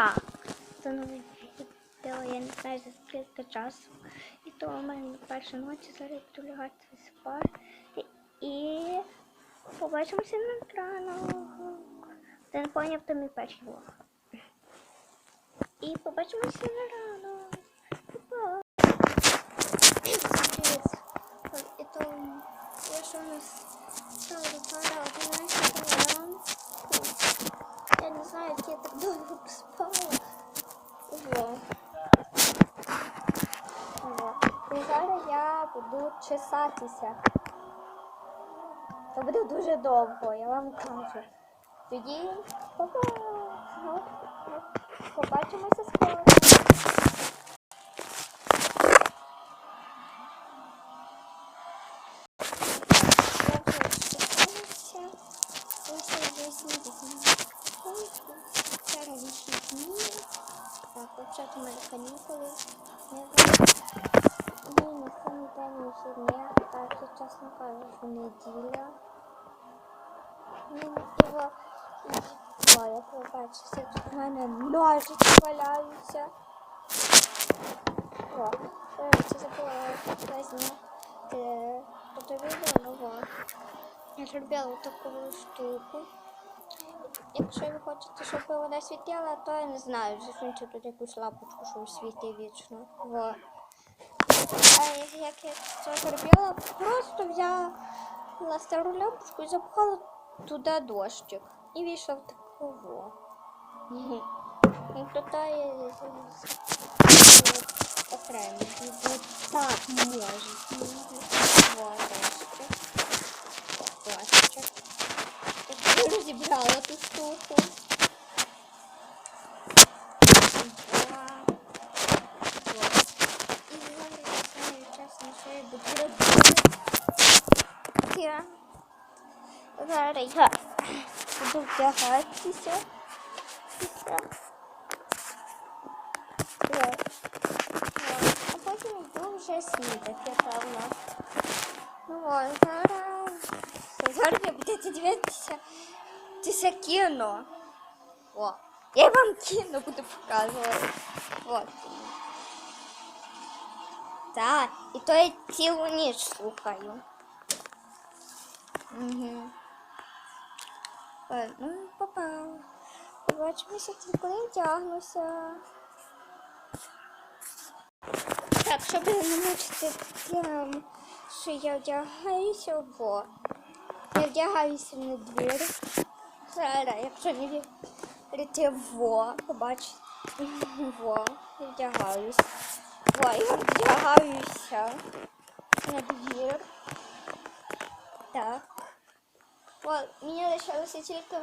Так, це нове відео, я не знаю за скільки часу. І то у мене перша ночі, зараз буду лягати спати. І побачимося на ранок. Ти не поняв, то мій перший влог. І побачимося на ранок. Па-па. Чесатися. Це буде дуже довго, я вам кажу. Тоді па-па. Ну, ну, побачимося скоро. Так, у мене канікули. Не знаю. Ні, ніхто не день вихідні. Так, і, чесно кажучи, неділя. Ні, його... О, я побачився, тут в мене ножиці валяються. О, коротше, забула зняти фото відео, ну. Я зробила таку штуку. Якщо ви хочете, щоб вона світила, то я не знаю, засуньте тут якусь лампочку, щоб світи вічно. Вот. А як я це зробила, просто взяла стару лампочку і запхала туди дощик. І вийшов такого. Ну, тут окремо. Так може. Я зараз я буду вдягатися. І все. Вот. Вот. А потім йду вже снідати, певно. Ну вот, зараз. Зараз ви будете дивитися це кіно. О, я вам кіно буду показувати. Вот. Так, і то я цілу ніч слухаю. Угу. Ну, папа. Побачимося, тільки не тягнуся. Так, щоб не мучити тим, що я вдягаюся, во. Я вдягаюся на двір. Зараз, якщо не вірити, во, побачите. Во, я вдягаюсь. Во, я вдягаюся на двір. Так. Во, мені лишилося тільки.